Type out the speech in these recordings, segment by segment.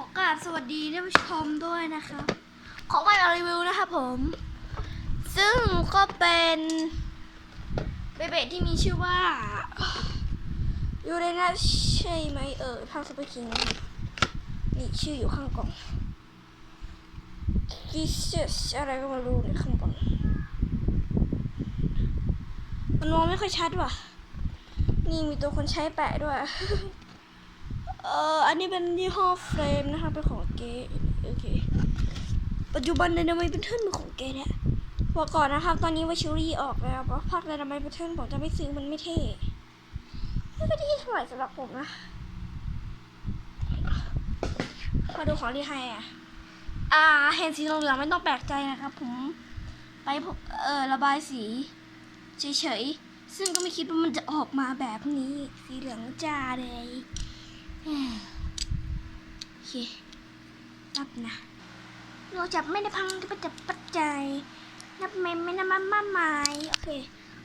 ขอกราบสวัสดีท่านผู้ชมด้วยนะครับ ของใหม่มารีวิวนะครับผม ซึ่งก็เป็นเบเบที่มีชื่อว่ายูเรนัสใช่ไหมเออทางสเปคิงนะครับนี่ชื่ออยู่ข้างกล่องกิเซสอะไรก็ไม่รู้เนี่ข้างบนมันมองไม่ค่อยชัดว่ะ นี่มีตัวคนใช้แปะด้วย เอ่ออันนี้เป็นยี่ห้อเฟรมนะคะเป็นของเกโอเคปัจจุบันไดนามต์เป็นเทิร์นเป็นของเกเนี่ยบอกก่อนนะครับ ตอนนี้วาชิรี่ออกแล้วเพราะภาคไดนามต์เป็นเทิร์นผมจะไม่ซื้อมันไม่เท่ไม่ค่อยได้เท่าไหร่สำหรับผมนะมาดูของรีไฮอะอ่าเห็นสีเหลืองไม่ต้องแปลกใจนะครับ ผมไปเออระบายสีเฉยๆซึ่งก็ไม่คิดว่ามันจะออกมาแบบนี้ สีเหลืองจ้าเลย โอเคนับนะเราจับไม่ได้พังก็จับปัจจัย นับไม่ไม่นับมามาไม้โอเค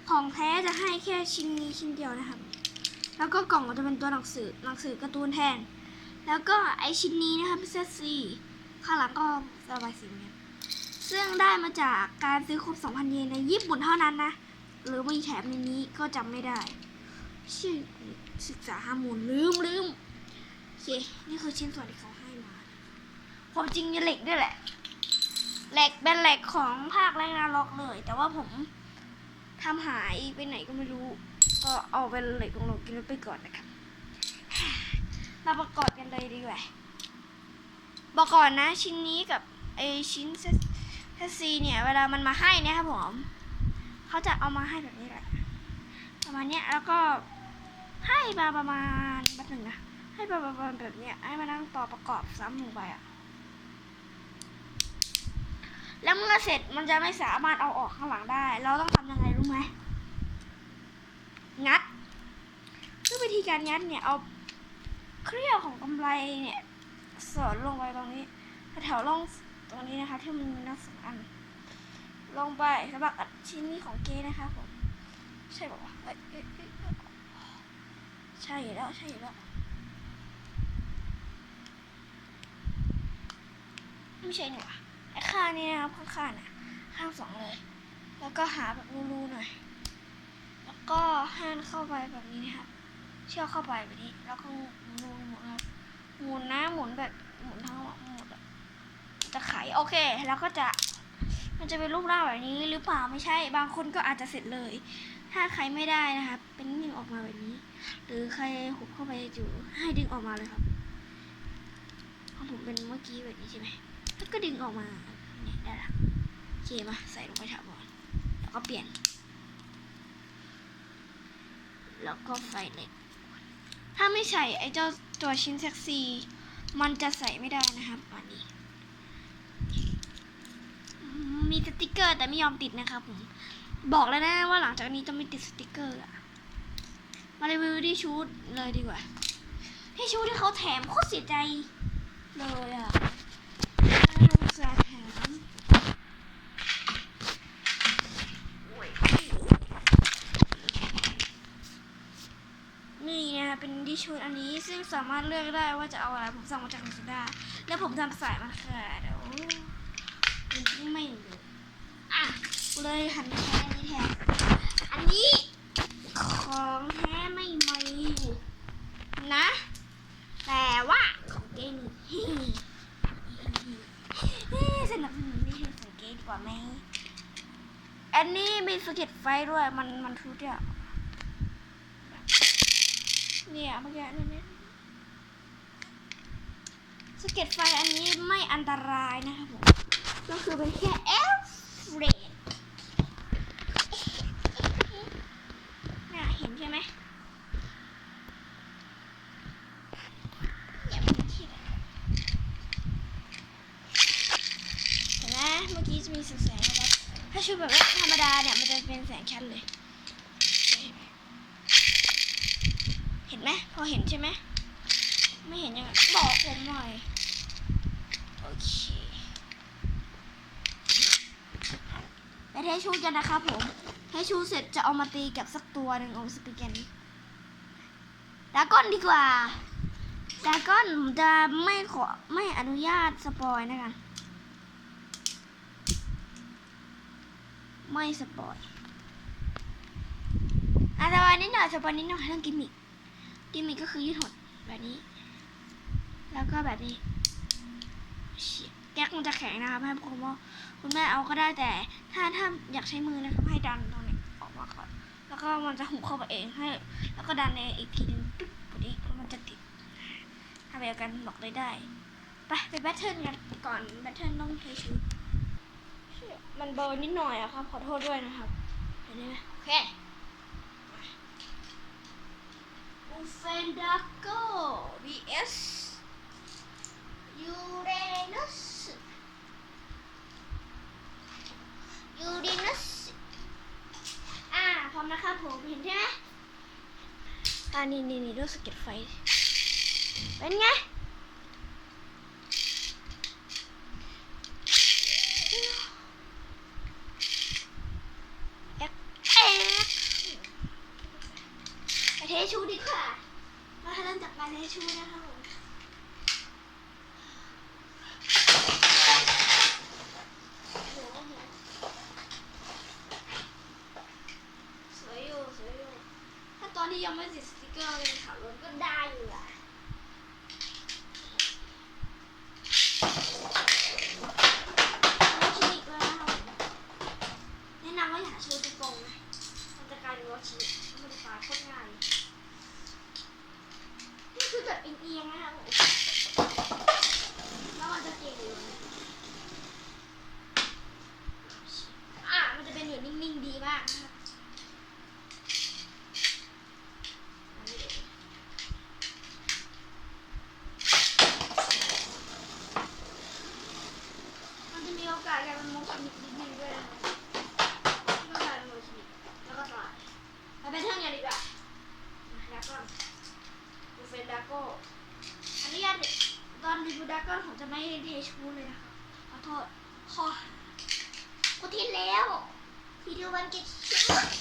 ของแท้จะให้แค่ชิ้นนี้ชิ้นเดียวนะครับ แล้วก็กล่องก็จะเป็นตัวหนังสือหนังสือการ์ตูนแทน แล้วก็ไอชิ้นนี้นะครับพิเศษซีข้างหลังก็ระบายสีเหมือนกันซึ่งได้มาจากการซื้อครบ 2,000 เยนในญี่ปุ่นเท่านั้นนะ หรือมีแถมในนี้ก็จำไม่ได้ ชื่อศึกษาฮามนลืมลืม เค นี่คือชิ้นส่วนที่เขาให้มาความจริงมีเหล็กด้วยแหละเหล็กเป็นเหล็กของภาคแรงนาล็อกเลย แต่ว่าผมทำหายไปไหนก็ไม่รู้ ก็เอาเป็นเหล็กของเรากินไปก่อนนะครับเราประกอบกันเลยดีกว่าบอกก่อนนะ ชิ้นนี้กับไอชิ้นเซซีเนี่ย เวลามันมาให้นี่ยครับผมเขาจะเอามาให้แบบนี้แหละประมาณเนี้ยแล้วก็ให้มาประมาณแบบหนึ่งนะ ให้ประมาณแบบเนี้ยให้มานั่งต่อประกอบซ้ำลงไปอะแล้วเมื่อเสร็จมันจะไม่สามารถเอาออกข้างหลังได้ เราต้องทำยังไงรู้ไหมงัดซึ่งวิธีการงัดเนี่ยเอาเครี่ยวของกำไรเนี่ยสอดลงไปตรงนี้แถวร่องตรงนี้นะคะ ที่มันมีนักสองอัน ลงไปสำหรับอัดชิ้นนี้ของเกนะคะผมใช่ป่าวะใช่แล้วใช่แล้ว ไม่ใช่หนูอะไอ้ข้างนี่นะครับข้างข้าน่ะข้างสองเลย แล้วก็หาแบบรูๆหน่อย แล้วก็ห้มันเข้าไปแบบนี้นะครับ เชื่อเข้าไปแบบนี้ แล้วก็หมุนหมุนครับหมุนนะหมุนแบบหมุนทั้งหมดหมดอะจะไขโอเค แล้วก็จะมันจะเป็นรูปร่างแบบนี้หรือเปล่าไม่ใช่ บางคนก็อาจจะเสร็จเลย ถ้าใครไม่ได้นะครับ เป็นดึงออกมาแบบนี้ หรือใครหุบเข้าไปอยู่ให้ดึงออกมาเลยครับของผมเป็นเมื่อกี้แบบนี้ใช่ไหม แล้วก็ดึงออกมาเนี่ยได้ละโอเคมาใส่ลงไปถาวรแล้วก็เปลี่ยน แล้วก็ไฟเหล็ก ถ้าไม่ใส่ไอ้เจ้าตัวชิ้นเซ็กซี่มันจะใส่ไม่ได้นะครับอันนี้ มีสติกเกอร์แต่ไม่ยอมติดนะครับผมบอกแล้วนะว่าหลังจากนี้จะไม่ติดสติกเกอร์อะมารีวิวที่ชุดเลยดีกว่าที่ชุดที่เขาแถมโคตรเสียใจเลยอะอุตส่าห์แถมโอ้ยนี่นะคะเป็นที่ชุดอันนี้ซึ่ง สามารถเลือกได้ว่าจะเอาอะไร ผมสั่งมาจากลาซาด้าแล้วผมทำสายมาค่ะเดี๋ยวมันไม่รู้อะเลยหันแท้นี่แทนอันนี้ ของแท้ไม่มีนะ แต่ว่าของเกนี่สนับสนุนนี่คือของเกดีกว่าไหมอันนี้มีสเก็ตไฟด้วยมันมันทุกอย่างเนี่ยเมื่อกี้นี่เนี่ย สะเก็ตไฟอันนี้ไม่อันตรายนะครับผม ก็คือเป็นแค่เอลเฟรดน่าเห็นใช่ไหมอย่าไปคิดอะเห็นไหมเมื่อกี้จะมีแสงๆนะครับ ถ้าชุดแบบว่าธรรมดาเนี่ย มันจะเป็นแสงชัดเลย เห็นไหมพอเห็นใช่ไหม ไม่เห็นยังไงบอกผมหน่อย โอเคไปเทชูกันนะครับผมเทชูเสร็จจะเอามาตีกับสักตัวหนึ่งเอาสปีกแกนดาก้อนดีกว่าดาก้อนผมจะไม่ขอไม่อนุญาตสปอยนะคะ ไม่สปอยอะสปอยนิดหน่อยสปอยนิดหน่อยเรื่องกิมมิคกิมมิคก็คือยืดหดแบบนี้ แล้วก็แบบนี้แก๊กมันจะแข็งนะครับให้ผมว่าคุณแม่เอาก็ได้แต่ ถ้าถ้าอยากใช้มือนะครับให้ดันตรงนี้ออกมาก่อนแล้วก็มันจะหุบเข้าไปเองให้ แล้วก็ดันในอีกทีนึงปึ๊บแบบนี้แล้วมันจะติดถ้าแบบกันบอกเลยได้ไปไปแบทเทิลกันก่อนแบทเทิลต้องเทชุดมันเบอร์นิดหน่อยอะครับ ขอโทษด้วยนะครับเห็นไหมโอเคอูเฟนดาโก้ vs ยูเรนัสยูเรนัสอ่าพร้อมนะครับผมเห็นใช่ไหมอ่านี่นี่นี่ดูสเก็ตไฟ เป็นไง แอ๊กแอ๊กไปเทชูดีกว่าเราให้เริ่มจากการเทชูนะครับผมโอ้โหโอ้โหสวยอยู่สวยอยู่ ถ้าตอนที่ยังไม่ติดสติกเกอร์เป็นขับรถก็ได้อยู่อะวอชินิกเลยนะครับแนะนำว่าอย่าชูตรงๆนะ มันจะกลายเป็นวอชินิกมันจะกลายโคตรง่ายเลยนี่คือแบบเอียงๆนะครับผมแล้วมันจะเก่งอยู่นะอะมันจะเป็นอยู่นิ่งๆดีมากนะครับ มันจะมีโอ กาสกลายมันมชินิกนิดนึงด้วยนะต้องกายเป็นโมชินิกแล้วก็ตายมาเป็นเท่านี้ดีกว่าดราก้อนดูเฟนดราโก้อันนี้ยันตอนรีวิวดาก้อนผมจะไม่เทชูเลยนะคะขอโทษขอกูทิ้งแล้ววิดีโอวันเก็ต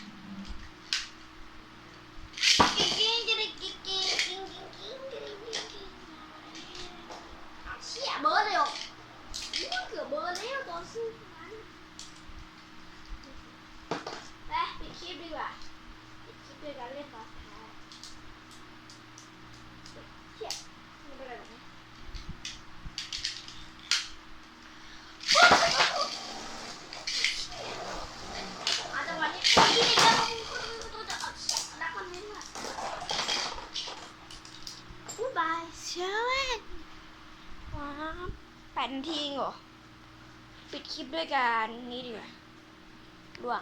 ดนาทีเองเหรอ ปิดคลิปด้วยกันนี่ดีกว่าลวง